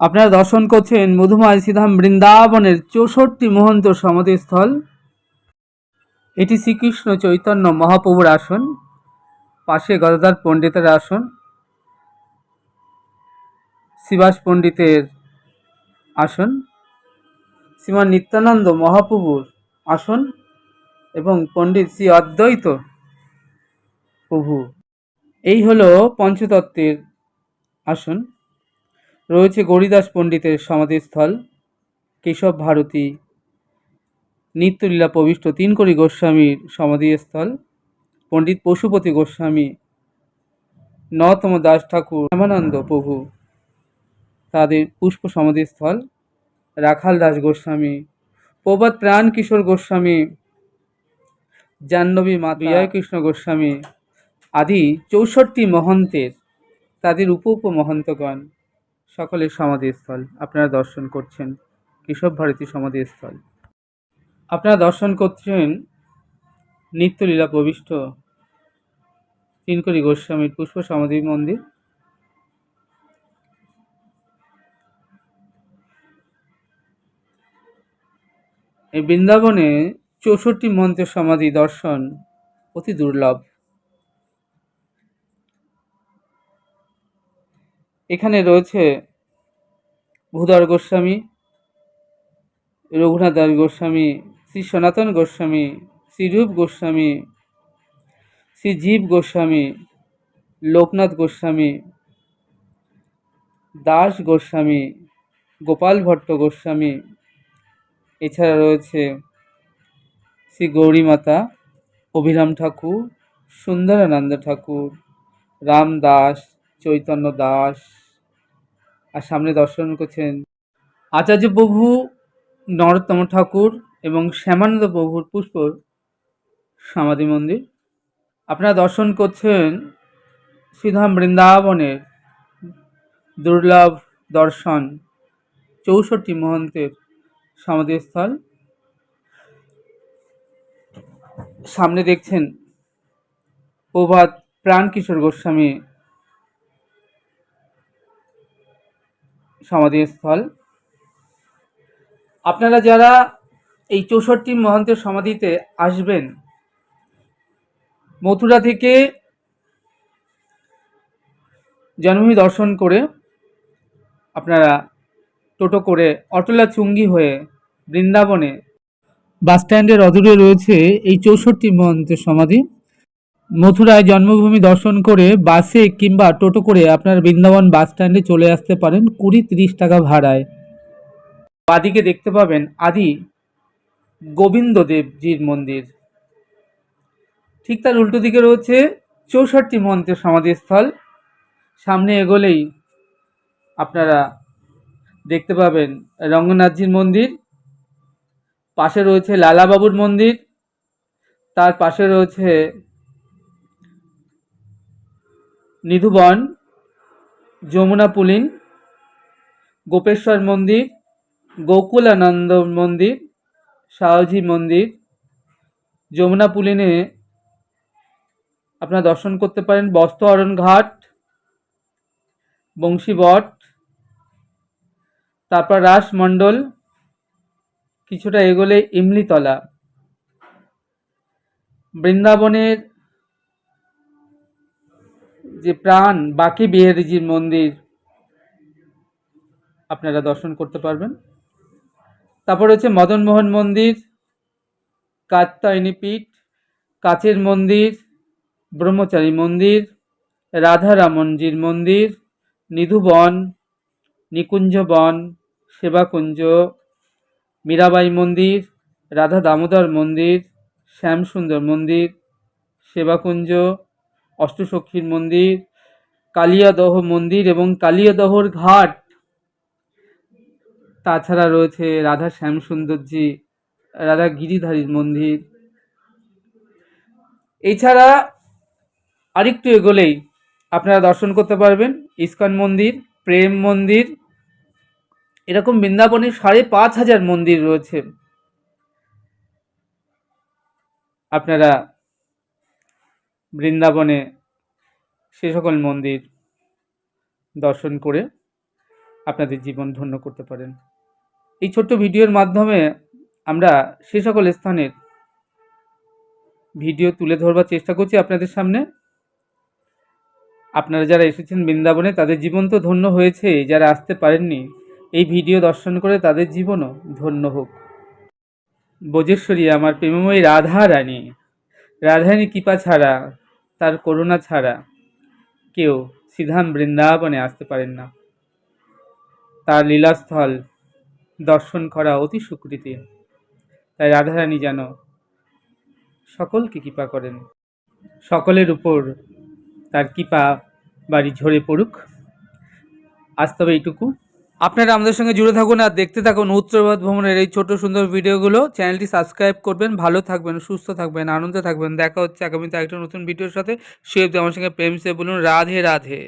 আপনারা দর্শন করছেন মধুমায় সিধাম বৃন্দাবনের চৌষট্টি মহন্ত সমাধিস্থল। এটি শ্রীকৃষ্ণ চৈতন্য মহাপ্রভুর আসন, পাশে গদাধর পণ্ডিতের আসন শিবাস পণ্ডিতের আসন, শ্রীমান নিত্যানন্দ মহাপ্রভুর আসন এবং পণ্ডিত শ্রী অদ্বৈত প্রভু। এই হলো পঞ্চতত্ত্বের আসন। রয়েছে গৌরীদাস পণ্ডিতের সমাধিস্থল, কেশব ভারতী, নিত্যলীলা প্রবিষ্ট তিনকড়ি গোস্বামীর সমাধিস্থল, পণ্ডিত পশুপতি গোস্বামী নতম দাস ঠাকুর, রামানন্দ প্রভু, তাদের পুষ্প সমাধিস্থল, রাখাল দাস গোস্বামী প্রবাদ প্রাণ কিশোর গোস্বামী, জাহ্নবী মা বিজয় কৃষ্ণ গোস্বামী আদি চৌষট্টি মহন্তের, তাদের উপ উপ মহন্তগণ। সকলের সমাধিস্থল। আপনারা দর্শন করছেন কেশব ভারতী সমাধিস্থল। আপনারা দর্শন করছেন নিত্যলীলা প্রবিষ্ট তিনকড়ি গোস্বামীর পুষ্প সমাধি মন্দির। এই বৃন্দাবনে চৌষট্টি মন্ত্রের সমাধি দর্শন অতি দুর্লভ। এখানে রয়েছে ভূধর গোস্বামী রঘুনাথ দাস গোস্বামী, শ্রী সনাতন গোস্বামী শ্রীরূপ গোস্বামী, শ্রী জীব গোস্বামী, লোকনাথ গোস্বামী, দাস গোস্বামী, গোপাল ভট্ট গোস্বামী, এছাড়া রয়েছে শ্রী গৌরীমাতা অভিরাম ঠাকুর, সুন্দরানন্দ ঠাকুর রাম দাস চৈতন্য দাস আর সামনে দর্শন করছেন আচার্য প্রভু নরোত্তম ঠাকুর এবং শ্যামানন্দ প্রভুর পুষ্প সমাধি মন্দির। আপনারা দর্শন করছেন শ্রীধাম বৃন্দাবনের দুর্লভ দর্শন চৌষট্টি মহন্তের সমাধিস্থল। সামনে দেখছেন প্রভাত প্রাণকিশোর গোস্বামী সমাধিস্থল। আপনারা যারা এই চৌষট্টি মহন্তের সমাধিতে আসবেন, মথুরা থেকে জন্মভূমি দর্শন করে আপনারা টোটো করে অটলা চুঙ্গি হয়ে বৃন্দাবনে বাস স্ট্যান্ডের অদূরে রয়েছে এই চৌষট্টি মহন্তের সমাধি। মথুরায় জন্মভূমি দর্শন করে বাসে কিংবা টোটো করে আপনার বৃন্দাবন বাস স্ট্যান্ডে চলে আসতে পারেন কুড়ি তিরিশ টাকা ভাড়ায়। বাদিকে দেখতে পাবেন আদি গোবিন্দ দেবজির মন্দির। ঠিক তার উল্টো দিকে রয়েছে চৌষট্টি মন্ত্রের সমাধিস্থল। সামনে এগোলেই আপনারা দেখতে পাবেন রঙ্গনাথজির মন্দির। পাশে রয়েছে লালাবাবুর মন্দির। তার পাশে রয়েছে নিধুবন, যমুনা পুলিন, গোপেশ্বর মন্দির, গোকুলানন্দ মন্দির শাহজি মন্দির। যমুনা পুলিনে আপনারা দর্শন করতে পারেন বস্ত্র অরণ ঘাট বংশীবট তারপর রাসমণ্ডল কিছুটা এগোলে ইমলিতলা। বৃন্দাবনের যে প্রাণ বাকি বিহারিজির মন্দির, আপনারা দর্শন করতে পারবেন। তারপর হচ্ছে মদনমোহন মন্দির কাত্তায়নী পীঠ, কাচের মন্দির, ব্রহ্মচারী মন্দির, রাধারামনজির মন্দির, নিধুবন নিকুঞ্জ বন সেবাকুঞ্জ, মীরাবাই মন্দির, রাধা দামোদর মন্দির, শ্যামসুন্দর মন্দির, সেবাকুঞ্জ অষ্টসখীর মন্দির, কালিয়াদহ মন্দির এবং কালিয়াদহর ঘাট। তাছাড়া রয়েছে রাধা শ্যামসুন্দরজি, রাধা গিরিধারীর মন্দির। এছাড়া আরেকটু এগোলেই আপনারা দর্শন করতে পারবেন ইস্কন মন্দির, প্রেম মন্দির। এরকম বৃন্দাবনে সাড়ে পাঁচ হাজার মন্দির রয়েছে। আপনারা বৃন্দাবনে সে সকল মন্দির দর্শন করে আপনাদের জীবন ধন্য করতে পারেন। এই ছোট্ট ভিডিওর মাধ্যমে আমরা সে সকল স্থানের ভিডিও তুলে ধরবার চেষ্টা করছি আপনাদের সামনে। আপনারা যারা এসেছেন বৃন্দাবনে, তাদের জীবন তো ধন্য হয়েছে, যারা আসতে পারেননি, এই ভিডিও দর্শন করে তাদের জীবনও ধন্য হোক। বোজেশ্বরী, আমার প্রেমময়ী রাধা রানী। রাধারানী কৃপা ছাড়া, তার করুণা ছাড়া কেউ সিধাম বৃন্দাবনে আসতে পারেন না। তার লীলাস্থল দর্শন করা অতি সুকৃতি। তাই রাধারানী যেন সকলকে কৃপা করেন। সকলের উপর তার কৃপা বাড়ি ঝরে পড়ুক। আজ তবে এইটুকু। আপনারা আমাদের সঙ্গে জুড়ে থাকুন আর দেখতে থাকুন উত্তরভারত ভ্রমণের এই ছোট সুন্দর ভিডিওগুলো। চ্যানেলটি সাবস্ক্রাইব করবেন, ভালো থাকবেন, সুস্থ থাকবেন, আনন্দে থাকবেন। দেখা হচ্ছে আগামীতে একটা নতুন ভিডিওর সাথে। সে আমার সঙ্গে প্রেম সে বলুন, রাধে রাধে।